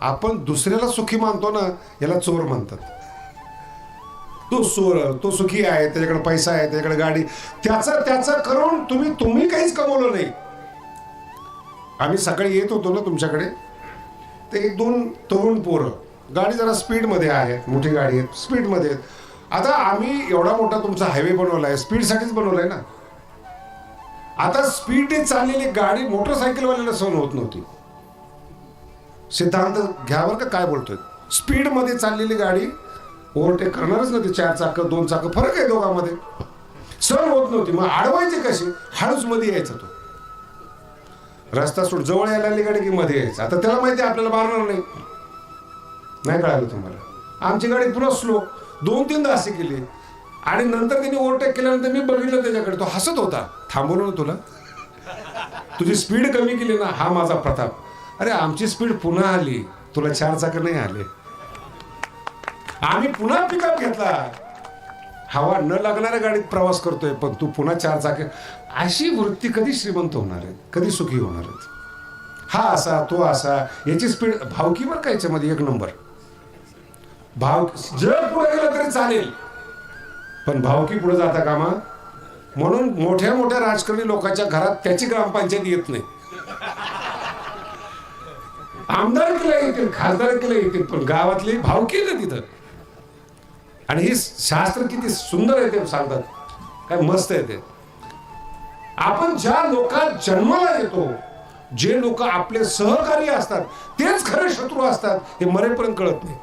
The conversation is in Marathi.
आपण दुसऱ्याला सुखी मानतो ना याला चोर म्हणतात. तो चोर तो सुखी आहे त्याच्याकडे पैसा आहे त्याच्याकडे गाडी त्याचा त्याचा करून तुम्ही तुम्ही काहीच कमवलं नाही. आम्ही सकाळी येत होतो ना तुमच्याकडे ते एक दोन तरुण पोरं गाडी जरा स्पीडमध्ये आहे मोठी गाडी आहे स्पीडमध्ये आहेत. आता आम्ही एवढा मोठा तुमचा हायवे बनवला आहे स्पीडसाठीच बनवलाय ना. आता स्पीडने चाललेली गाडी मोटरसायकलवाल्याला सहन होत नव्हती. सिद्धांत घ्यावर का काय बोलतोय? स्पीडमध्ये चाललेली गाडी ओव्हरटेक करणारच नव्हती. चार चाकं दोन चाकं फरक आहे दोघांमध्ये. सहन होत नव्हती. मग अडवायची कशी हळूच मध्ये यायचा तो. रस्ता सोड जवळ यायला गाडी की मध्ये यायचा? आता त्याला माहिती आपल्याला मारणार नाही. नाही कळालं तुम्हाला. आमची गाडी पुन्हा स्लो. दोन तीनदा असे केली. आणि नंतर त्यांनी ओव्हरटेक केल्यानंतर मी बघितलं त्याच्याकडे. तो हसत होता. थांबवलं ना तुला? तुझी स्पीड कमी केली ना हा माझा प्रताप. अरे आमची स्पीड पुन्हा आली. तुला चार चाकं नाही आले. आम्ही पुन्हा पिकअप घेतला. हवा न लागणाऱ्या गाडीत प्रवास करतोय पण तू पुन्हा चार चाके अशी वृत्ती कधी श्रीमंत होणार आहे? कधी सुखी होणार आहेत? हा असा तो असा याची स्पीड भावकीवर का याच्यामध्ये? एक नंबर. भाव जर पुढे गेलं तरी चालेल. पण भावकी पुढे जाता कामा म्हणून मोठ्या मोठ्या राजकारणी लोकांच्या घरात त्याची ग्रामपंचायत येत नाही. आमदारकीला येतील खासदारकीला येतील पण गावातले भाव केलं तिथं. आणि हे शास्त्र किती सुंदर आहे ते सांगतात. काय मस्त आहे ते. आपण ज्या लोकात जन्माला येतो जे लोक आपले सहकारी असतात तेच खरे शत्रू असतात हे मरेपर्यंत कळत नाही.